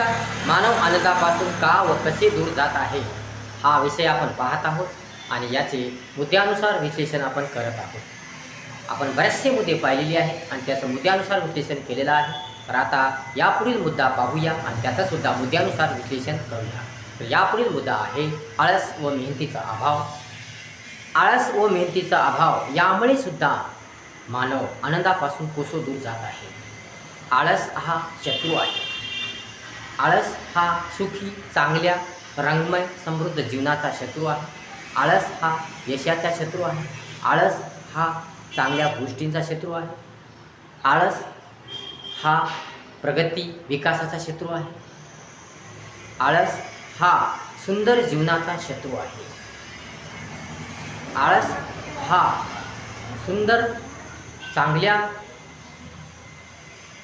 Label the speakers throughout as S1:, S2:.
S1: नमस्कार. मानव आनंदापासून का व कसे दूर जात आहे? हा विषय आपण पाहत आहोत आणि याचे मुद्द्यानुसार विश्लेषण आपण करत आहोत. आपण बरेचसे मुद्दे पाहिलेले आहे आणि त्याचं मुद्द्यानुसार विश्लेषण केलेलं आहे. तर आता यापुढील मुद्दा पाहूया आणि त्याचासुद्धा मुद्द्यानुसार विश्लेषण करूया. तर यापुढील मुद्दा आहे आळस व मेहनतीचा अभाव. आळस व मेहनतीचा अभाव यामुळे सुद्धा मानव आनंदापासून कोसो दूर जात आहे. आळस हा शत्रू आहे. आळस हा सुखी चांगल्या रंगमय समृद्ध जीवनाचा शत्रू आहे. आळस हा यशाचा शत्रू आहे. आळस हा चांगल्या गोष्टींचा शत्रू आहे. आळस हा प्रगती विकासाचा शत्रू आहे. आळस हा सुंदर जीवनाचा शत्रू आहे. आळस हा सुंदर चांगल्या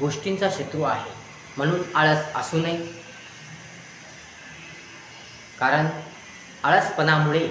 S1: गोष्टींचा शत्रू आहे. म्हणून आळस असू नये. कारण आळसपणामुळे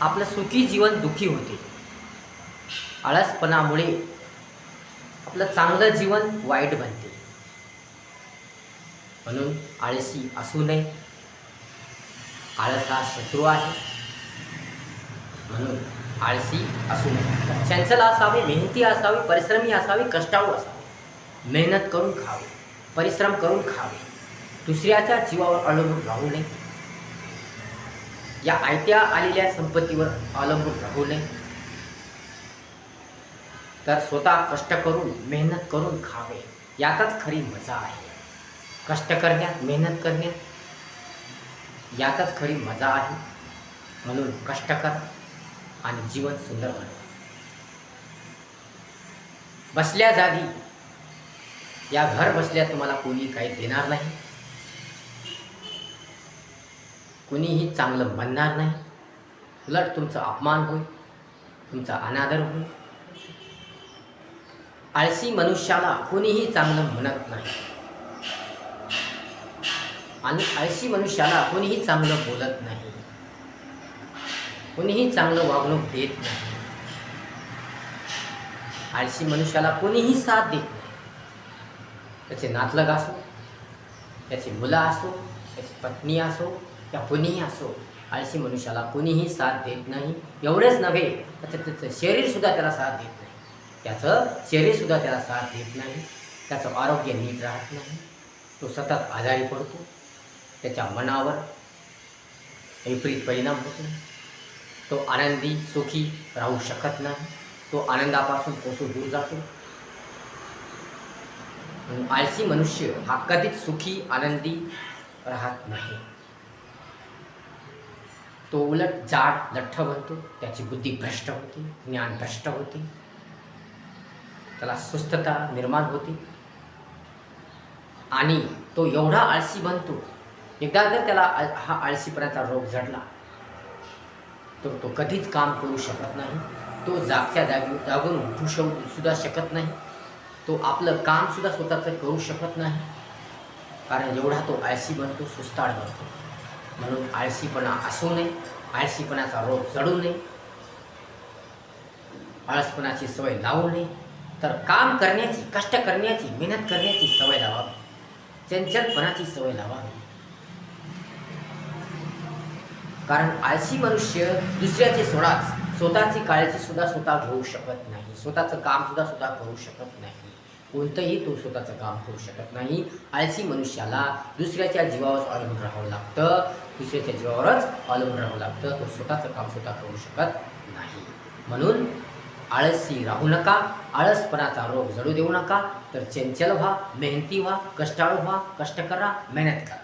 S1: आपलं सुखी जीवन दुखी होते. आळसपणामुळे आपलं चांगलं जीवन वाईट बनते. म्हणून आळशी असू नये. आळस हा शत्रू आहे. म्हणून आळशी असू नये. चंचल असावे मेहनती असावी परिश्रमी असावी कष्टाळू असावी. मेहनत करून खावे परिश्रम करून खावे. दुसऱ्याच्या जीवावर अवलंबून राहू नये. या आयत्या आलेल्या संपत्तीवर अवलंबून राहू नये. तर स्वतः कष्ट करून मेहनत करून खावे. यातच खरी मजा आहे. कष्ट करण्यात मेहनत करण्यात यातच खरी मजा आहे. म्हणून कष्ट कर आणि जीवन सुंदर बन बसल्या जागी या घर बसल्या तुम्हाला कोणी काही देणार नाही. कुणीही चांगलं म्हणणार नाही. उलट तुमचा अपमान होईल तुमचा अनादर होईल. आळशी मनुष्याला कोणीही चांगलं म्हणत नाही. आणि आळशी मनुष्याला कोणीही चांगलं बोलत नाही. कोणीही चांगलं वागणूक देत नाही. आळशी मनुष्याला कोणीही साथ देत नाही. त्याचे नातलग असो त्याची मुलं असो त्याची पत्नी असो या कोणीही असो आळशी मनुष्याला कोणीही साथ देत नाही. एवढेच नव्हे तर त्याचं शरीरसुद्धा त्याला साथ देत नाही. त्याचं शरीरसुद्धा त्याला साथ देत नाही. त्याचं आरोग्य नीट राहत नाही. तो सतत आजारी पडतो. त्याच्या मनावर विपरीत परिणाम होत नाही. तो आनंदी सुखी राहू शकत नाही. तो आनंदापासून कोसू दूर जातो. आळशी मनुष्य हा कधीच सुखी आनंदी राहत नाही. तो उलट जाड लठ्ठ बनतो त्याची बुद्धी भ्रष्ट होती ज्ञान भ्रष्ट होते. त्याला सुस्थता निर्माण होते. आणि तो एवढा आळशी बनतो एकदा जर त्याला आळ- हा आळशीपणाचा रोग जडला तर तो कधीच काम करू शकत नाही. तो जागच्या जागी जागून उठू शक सुद्धा शकत नाही. तो आपलं कामसुद्धा स्वतःचं करू शकत नाही. कारण एवढा तो आळशी बनतो सुस्ताड बनतो. म्हणून आळशीपणा असू नये आळशीपणाचा रोग चढू नये. आळसपणाची सवय लावू नये. तर काम करण्याची कष्ट करण्याची मेहनत करण्याची सवय लावावी. चंचलपणाची सवय लावावी. कारण आळशी मनुष्य दुसऱ्याचे सोडाच स्वतःची काळजी सुद्धा स्वतः घेऊ शकत नाही. स्वतःचं काम सुद्धा स्वतः करू शकत नाही. कोणतंही तो स्वतःचं काम करू शकत नाही. आळशी मनुष्याला दुसऱ्याच्या जीवावर अवलंबून राहावं लागतं. दुसऱ्याच्या जीवावरच अवलंबून राहावं लागतं. तो स्वतःचं काम स्वतः करू शकत नाही. म्हणून आळसी राहू नका. आळसपणाचा रोग जडू देऊ नका. तर चंचल व्हा मेहनती व्हा कष्टाळू व्हा कष्ट करा मेहनत करा.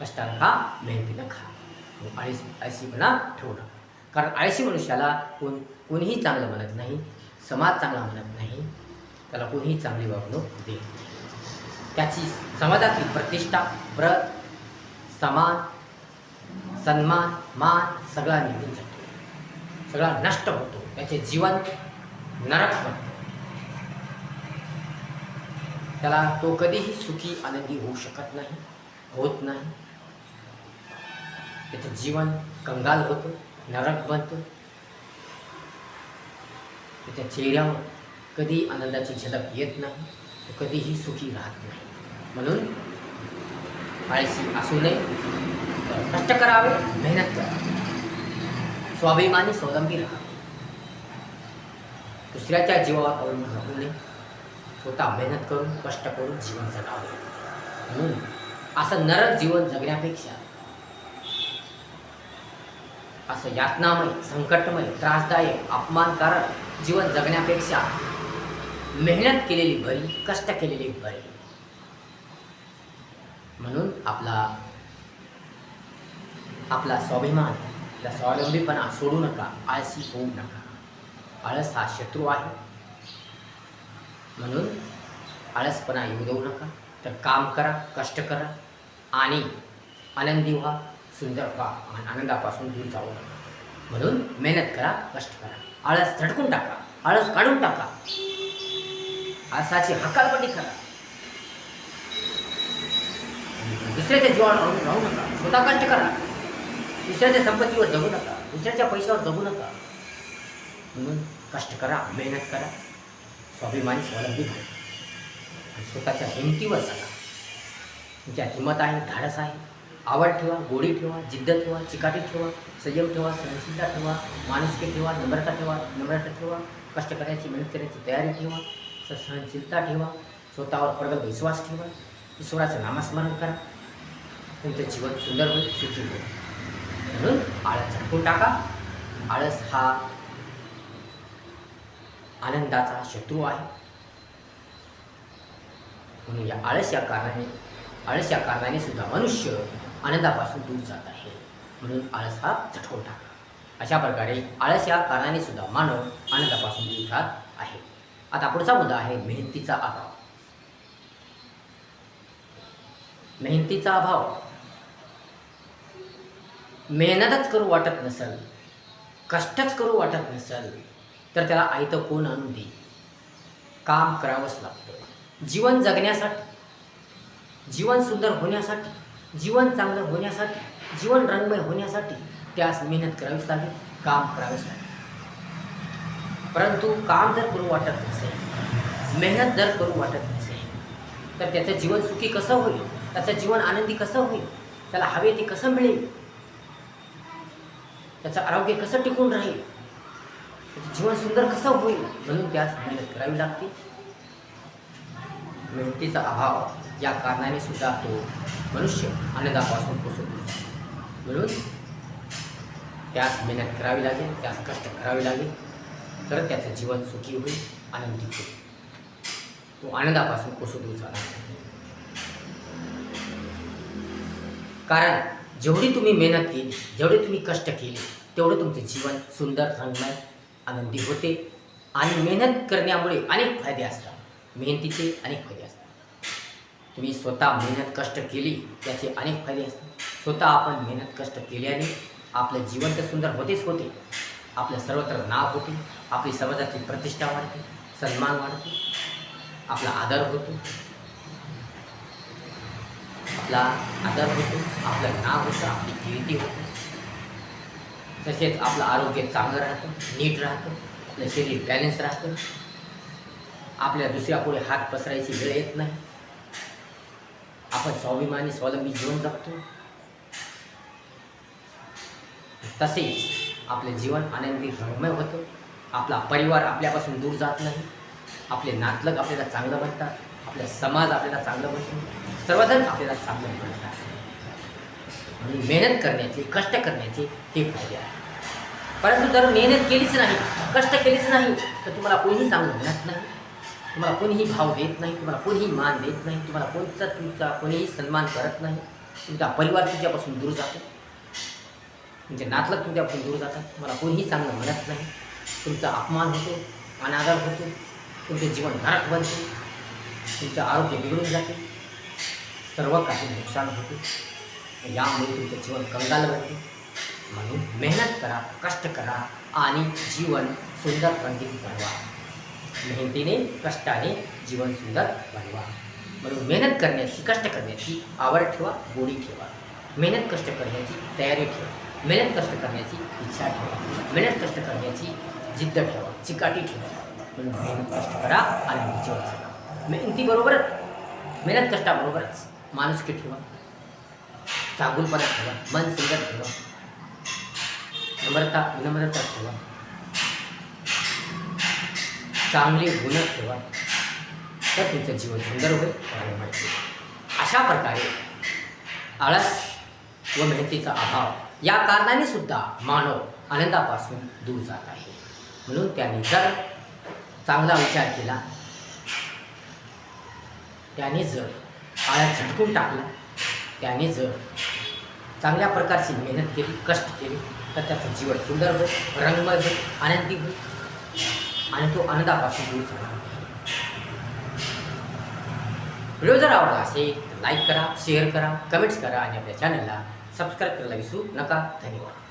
S1: कष्टानं खा मेहनतीनं खा. आळस आळशीपणा ठेवू नका. कारण आळशी मनुष्याला कोण कोणीही चांगलं म्हणत नाही. समाज चांगला म्हणत नाही. त्याला कोणीही चांगली वागणूक देत नाही त्याची समाजातील प्रतिष्ठा व्रत समान सन्मान मान सगळा निघून जातो. सगळा नष्ट होतो. त्याचे जीवन नरक बनतो. त्याला तो कधीही सुखी आनंदी होऊ शकत नाही होत नाही. त्याचं जीवन कंगाल होतं नरक बनतो. त्याच्या चेहऱ्यावर कधी आनंदाची झलक येत नाही कधीही सुखी राहत नाही. म्हणून आळशी असू नये कष्ट करावे मेहनत करावी. स्वाभिमानी स्वावलंबी राहा दुसऱ्याच्या जीवावर अवलंबून राहू नये. स्वतः मेहनत करून कष्ट करून जीवन जगावे. म्हणून असं नरक जीवन जगण्यापेक्षा असं यातनामय संकटमय त्रासदायक अपमानकारक जीवन जगण्यापेक्षा मेहनत केलेली बरी कष्ट केलेली बरी म्हणून आपला आपला स्वाभिमान आपला स्वावलंबीपणा सोडू नका आळसी होऊ नका. आळस हा शत्रू आहे. म्हणून आळसपणा येऊ देऊ नका. तर काम करा कष्ट करा आणि आनंदी व्हा सुंदर व्हा आणि आनंदापासून दूर जाऊ नका. म्हणून मेहनत करा कष्ट करा. आळस झटकून टाका आळस काढून टाका. आसाची हकालपट्टी करा. दुसऱ्याच्या जीवावर राहू राहू नका. स्वतः कष्ट करा. दुसऱ्याच्या संपत्तीवर जगू नका. दुसऱ्याच्या पैशावर जगू नका. म्हणून कष्ट करा मेहनत करा. स्वाभिमानी स्वावलंबी व्हा. आणि स्वतःच्या हिमतीवर जगा तुमच्या हिमत आहे धाडस आहे. आवड ठेवा गोडी ठेवा जिद्द ठेवा चिकाटी ठेवा संयम ठेवा सहनशीलता ठेवा माणुसकी ठेवा नम्रता ठेवा नम्रता ठेवा. कष्ट करायची मेहनत करायची तयारी ठेवा. सहनशीलता ठेवा स्वतःवर प्रगत विश्वास ठेवा ईश्वराचं नामस्मरण करा. तुमचं जीवन सुंदर होईल सुखी होईल. म्हणून आळस झटकून टाका. आळस हा आनंदाचा शत्रू आहे. म्हणून या आळस या कारणाने आळस या कारणाने सुद्धा मनुष्य आनंदापासून दूर जात आहे. म्हणून आळस हा झटकून टाका. अशा प्रकारे आळस या कारणाने सुद्धा मानव आनंदापासून दूर जात आहे. आता पुढचा मुद्दा आहे मेहनतीचा अभाव. मेहनतीचा अभाव. मेहनतच करू वाटत नसेल कष्टच करू वाटत नसेल तर त्याला आयतं कोण आणून देईल काम करावंच लागतं. जीवन जगण्यासाठी जीवन सुंदर होण्यासाठी जीवन चांगलं होण्यासाठी जीवन रंगमय होण्यासाठी त्यास मेहनत करावीच लागेल काम करावेच लागेल. परंतु काम जर करू वाटत नसेल मेहनत जर करू वाटत नसेल तर त्याचं जीवन सुखी कसं होईल? त्याचं जीवन आनंदी कसं होईल? त्याला हवे ते कसं मिळेल? त्याचं आरोग्य कसं टिकून राहील? त्याचं जीवन सुंदर कसं होईल? म्हणून त्यास मेहनत करावी लागते. मेहनतीचा अभाव या कारणाने सुद्धा तो मनुष्य आनंदापासून कोसळतो म्हणून त्यास मेहनत करावी लागेल त्यास कष्ट करावे लागेल. तर त्याचं जीवन सुखी होईल आनंदी होईल. तो आनंदापासून कोसळतो झाला. कारण जेवढी तुम्ही मेहनत केली जेवढे तुम्ही कष्ट केले तेवढं तुमचे जीवन सुंदर रंगमय आनंदी होते. आणि मेहनत करण्यामुळे अनेक फायदे असतात. मेहनतीचे अनेक फायदे असतात. तुम्ही स्वतः मेहनत कष्ट केली त्याचे अनेक फायदे असतात. स्वतः आपण मेहनत कष्ट केल्याने आपलं जीवन तर सुंदर होतेच होते. आपलं सर्वत्र नाव होते. आपली समाजाची प्रतिष्ठा वाढते सन्मान वाढते आपला आदर होतो. आपला आदर होतो आपलं नाव होतं आपली कीर्ती होते. तसेच आपलं आरोग्य चांगलं राहतं नीट राहतं आपलं शरीर बॅलन्स राहतं. आपल्या दुसऱ्या पुढे हात पसरायची वेळ येत नाही. आपण स्वाभिमानी स्वावलंबी जीवन जगतो. तसेच आपले जीवन आनंदी रंगमय होतं. आपला परिवार आपल्यापासून दूर जात नाही. आपले नातलग आपल्याला चांगलं म्हणतात. आपला समाज आपल्याला चांगलं म्हणतो. सर्वजण आपल्याला चांगलं म्हणतात. म्हणून मेहनत करण्याचे कष्ट करण्याचे ते फायदे आहे परंतु जर मेहनत केलीच नाही कष्ट केलीच नाही तर तुम्हाला कोणीही चांगलं म्हणत नाही. तुम्हाला कोणीही भाव देत नाही. तुम्हाला कोणीही मान देत नाही. तुम्हाला कोणता तुमचा कोणीही सन्मान करत नाही. तुमचा परिवार तुमच्यापासून दूर जातो. तुमचे नातलग तुमच्यापासून दूर जातात. तुम्हाला कोणीही चांगलं म्हणत नाही. तुमचा अपमान होतो अनादर होतो तुमचे जीवन नरक बनते तुमचं आरोग्य बिघडून जाते सर्व काही नुकसान होते. यामुळे तुमचं जीवन कंगाल बनते. म्हणून मेहनत करा कष्ट करा आणि जीवन सुंदर रंगीत बनवा. मेहनतीने कष्टाने जीवन सुंदर बनवा. म्हणून मेहनत करण्याची कष्ट करण्याची आवड ठेवा गोडी ठेवा. मेहनत कष्ट करण्याची तयारी ठेवा. मेहनत कष्ट करण्याची इच्छा ठेवा. मेहनत कष्ट करण्याची जिद्द ठेवा चिकाटी ठेवा. मेहनत कष्ट करा आणि जीवन जगा मेहनतीबरोबरच मेहनत कष्टाबरोबरच माणुसकी ठेवा. चांगुलपणा ठेवा. मन सुंदर ठेवा. नम्रता विनम्रता ठेवा. चांगले गुण ठेवा. तर तुमचं जीवन सुंदर होईल आणि अशा प्रकारे आळस व मेहनतीचा अभाव या कारणाने सुद्धा मानव आनंदापासून दूर जात आहे. म्हणून त्याने जर चांगला विचार केला त्याने जर आळ्यात झटकून टाकला त्याने जर चांगल्या प्रकारची मेहनत केली कष्ट केले तर त्याचं जीवन सुंदर होईल रंगमय होईल आनंदी होईल आणि तो आनंदापासून दूर झाला व्हिडिओ जर आवडला असेल तर लाईक करा शेअर करा कमेंट्स करा आणि आपल्या चॅनलला सबस्क्राईब करायला विसरू नका. धन्यवाद.